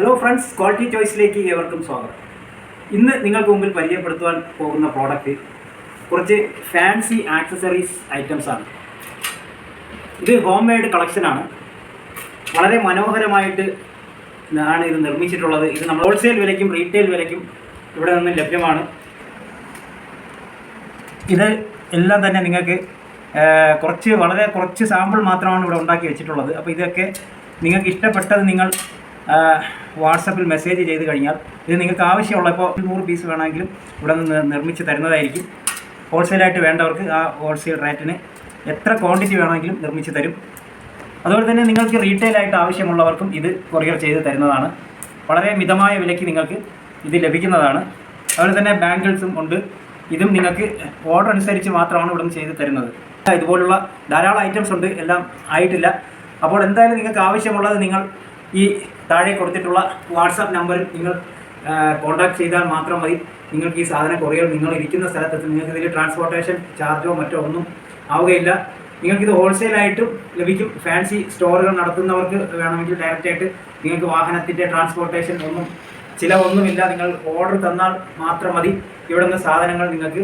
Hello friends quality ചോയ്സിലേക്ക് ഏവർക്കും സ്വാഗതം. ഇന്ന് നിങ്ങൾക്ക് മുമ്പിൽ പരിചയപ്പെടുത്തുവാൻ പോകുന്ന പ്രോഡക്റ്റ് കുറച്ച് ഫാൻസി ആക്സസറീസ് ഐറ്റംസ് ആണ്. ഇത് ഹോം മെയ്ഡ് കളക്ഷനാണ് വളരെ മനോഹരമായിട്ട് ആണ് ഇത് നിർമ്മിച്ചിട്ടുള്ളത്. ഇത് നമ്മൾ ഹോൾസെയിൽ വിലയ്ക്കും റീറ്റെയിൽ വിലയ്ക്കും ഇവിടെ നിന്ന് ലഭ്യമാണ്. ഇത് എല്ലാം തന്നെ നിങ്ങൾക്ക് കുറച്ച് വളരെ കുറച്ച് സാമ്പിൾ മാത്രമാണ് ഇവിടെ ഉണ്ടാക്കി വെച്ചിട്ടുള്ളത്. അപ്പോൾ ഇതൊക്കെ നിങ്ങൾക്ക് ഇഷ്ടപ്പെട്ടത് നിങ്ങൾ വാട്സപ്പിൽ മെസ്സേജ് ചെയ്ത് കഴിഞ്ഞാൽ ഇത് നിങ്ങൾക്ക് ആവശ്യമുള്ള ഇപ്പോൾ നൂറ് പീസ് വേണമെങ്കിലും ഇവിടെ നിന്ന് നിർമ്മിച്ച് തരുന്നതായിരിക്കും. ഹോൾസെയിലായിട്ട് വേണ്ടവർക്ക് ആ ഹോൾസെയിൽ റേറ്റിന് എത്ര ക്വാണ്ടിറ്റി വേണമെങ്കിലും നിർമ്മിച്ച് തരും. അതുപോലെ തന്നെ നിങ്ങൾക്ക് റീറ്റെയിലായിട്ട് ആവശ്യമുള്ളവർക്കും ഇത് കൊറിയർ ചെയ്ത് തരുന്നതാണ്. വളരെ മിതമായ വിലയ്ക്ക് നിങ്ങൾക്ക് ഇത് ലഭിക്കുന്നതാണ്. അതുപോലെ തന്നെ ബാങ്കിൾസും ഉണ്ട്. ഇതും നിങ്ങൾക്ക് ഓർഡർ അനുസരിച്ച് മാത്രമാണ് ഇവിടെ നിന്ന് ചെയ്ത് തരുന്നത്. ഇതുപോലുള്ള ധാരാളം ഐറ്റംസ് ഉണ്ട്. എല്ലാം ആയിട്ടില്ല. അപ്പോൾ എന്തായാലും നിങ്ങൾക്ക് ആവശ്യമുള്ളത് നിങ്ങൾ ഈ താഴെ കൊടുത്തിട്ടുള്ള വാട്സാപ്പ് നമ്പറിൽ നിങ്ങൾ കോൺടാക്ട് ചെയ്താൽ മാത്രം മതി. നിങ്ങൾക്ക് ഈ സാധനം കൊറിയർ നിങ്ങൾ ഇരിക്കുന്ന സ്ഥലത്ത് നിങ്ങൾക്ക് ഇതിൽ ട്രാൻസ്പോർട്ടേഷൻ ചാർജോ മറ്റോ ഒന്നും ആവുകയില്ല. നിങ്ങൾക്കിത് ഹോൾസെയിലായിട്ടും ലഭിക്കും. ഫാൻസി സ്റ്റോറുകൾ നടത്തുന്നവർക്ക് വേണമെങ്കിൽ ഡയറക്റ്റായിട്ട് നിങ്ങൾക്ക് വാഹനത്തിന്റെ ട്രാൻസ്പോർട്ടേഷൻ ഒന്നും ചിലവൊന്നുമില്ല. നിങ്ങൾ ഓർഡർ തന്നാൽ മാത്രം മതി. ഇവിടെ നിന്ന് സാധനങ്ങൾ നിങ്ങൾക്ക്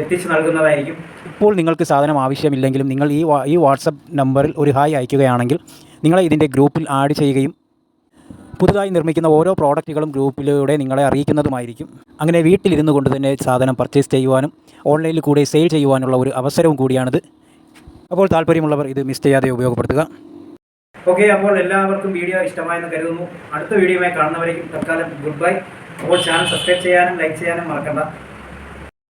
എത്തിച്ചു നൽകുന്നതായിരിക്കും. ഇപ്പോൾ നിങ്ങൾക്ക് സാധനം ആവശ്യമില്ലെങ്കിലും നിങ്ങൾ ഈ ഈ വാട്സപ്പ് നമ്പറിൽ ഒരു ഹായ് അയക്കുകയാണെങ്കിൽ നിങ്ങളെ ഇതിന്റെ ഗ്രൂപ്പിൽ ആഡ് ചെയ്യുകയും പുതുതായി നിർമ്മിക്കുന്ന ഓരോ പ്രോഡക്റ്റുകളും ഗ്രൂപ്പിലൂടെ നിങ്ങളെ അറിയിക്കുന്നതുമായിരിക്കും. അങ്ങനെ വീട്ടിലിരുന്ന് കൊണ്ട് തന്നെ സാധനം പർച്ചേസ് ചെയ്യുവാനും ഓൺലൈനിൽ കൂടെ സെയിൽ ചെയ്യുവാനുള്ള ഒരു അവസരവും കൂടിയാണിത്. അപ്പോൾ താല്പര്യമുള്ളവർ ഇത് മിസ് ചെയ്യാതെ ഉപയോഗപ്പെടുത്തുക. ഓക്കെ അപ്പോൾ എല്ലാവർക്കും വീഡിയോ ഇഷ്ടമായെന്ന് കരുതുന്നു. അടുത്ത വീഡിയോയുമായി കാണുന്നവരേക്കും തൽക്കാലം ഗുഡ് ബൈ അപ്പോൾ ചാനൽ സബ്സ്ക്രൈബ് ചെയ്യാനും ലൈക്ക് ചെയ്യാനും മറക്കണ്ട.